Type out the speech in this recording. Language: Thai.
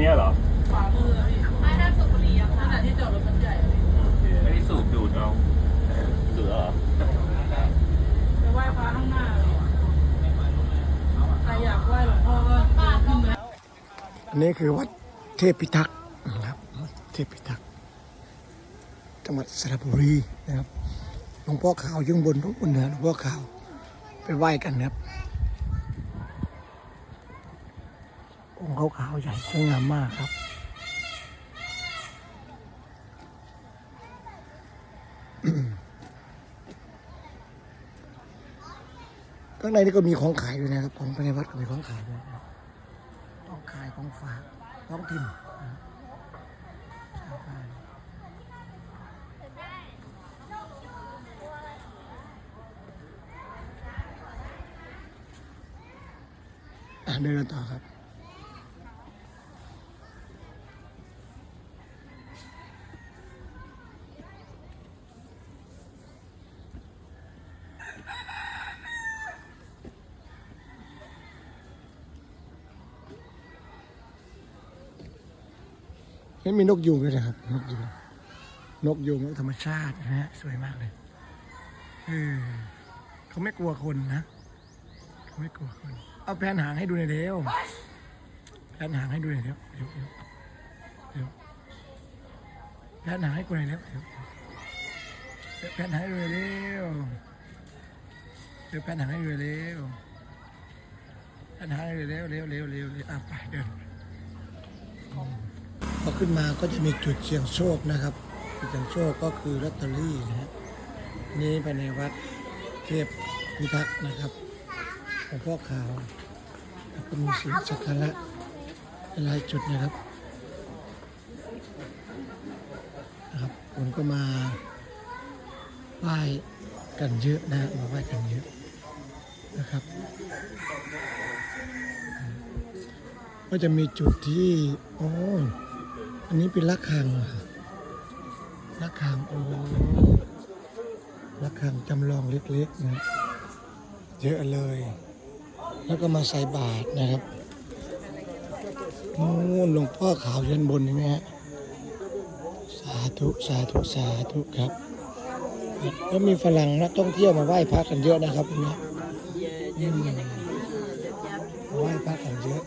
เนี้ยเหรอขวามืออะพี่ไม่ด้านสุบุรีอะค่ะขณะที่จอดรถมันใหญ่อะพี่ไม่ได้สูบดูดเอาเสือเหรอไปไหว้พระข้างหน้าเลยใครอยากไหว้หลวงพ่อก็เดินขึ้นไปอันนี้คือวัดเทพพิทักษ์นะครับวัดเทพพิทักษ์จังหวัดสระบุรีนะครับหลวงพ่อขาวอยุ่ข้างบนทุกคนนะหลวงพ่อขาวไปไหว้กันนะครับ องค์เขาขาวใหญ่สวยงามมากครับข้างในนี่ก็มีของขายด้วยนะครับ ของภายในวัดก็มีของขายด้วยนะครับของขายของฝากท้องถิ่นนะครับชาวบ้านอะเดินกันต่อครับ นี่มีนกยูงด้วยนะครับ นกยูงนกยูงธรรมชาตินะฮะสวยมากเลย เออเขาไม่กลัวคนนะเขาไม่กลัวคน เอาแผนหางให้ดูหน่อยเดียวแผนหางให้ดูหน่อยเดียวเดี๋ยวเดี๋ยวเดี๋ยวแผนหางให้กูหน่อยเดียวเดี๋ยวแผนหางให้ดูหน่อยเดียวเดี๋ยวแผนหางให้ดูหน่อยเดียวแผนหางให้ดูเร็วเร็วเร็วเร็วเร็วอะไปเดิน พอขึ้นมาก็จะมีจุดเสี่ยงโชคนะครับจุดเสี่ยงโชคก็คือลอตเตอรี่นะฮะนี่ภายในวัดเทพพิทักษ์นะครับหลวงพ่อขาวแล้วก็มีสิ่งสักการะหลายจุดนะครับนะครับคนก็มาไหว้กันเยอะนะมาไหว้กันเยอะนะครับ ก็จะมีจุดที่โอ้ อันนี้เป็นระฆังเหรอระฆังโอ้ระฆังจำลองเล็กๆนะเยอะเลย แล้วก็มาใส่บาตรนะครับนู่นหลวงพ่อขาวยันบนนี่ไหมฮะสาธุสาธุสาธุครับแล้วมีฝรั่งนักท่องเที่ยวมาไหว้พระกันเยอะนะครับวันนี้อืมมาไหว้พระกันเยอะ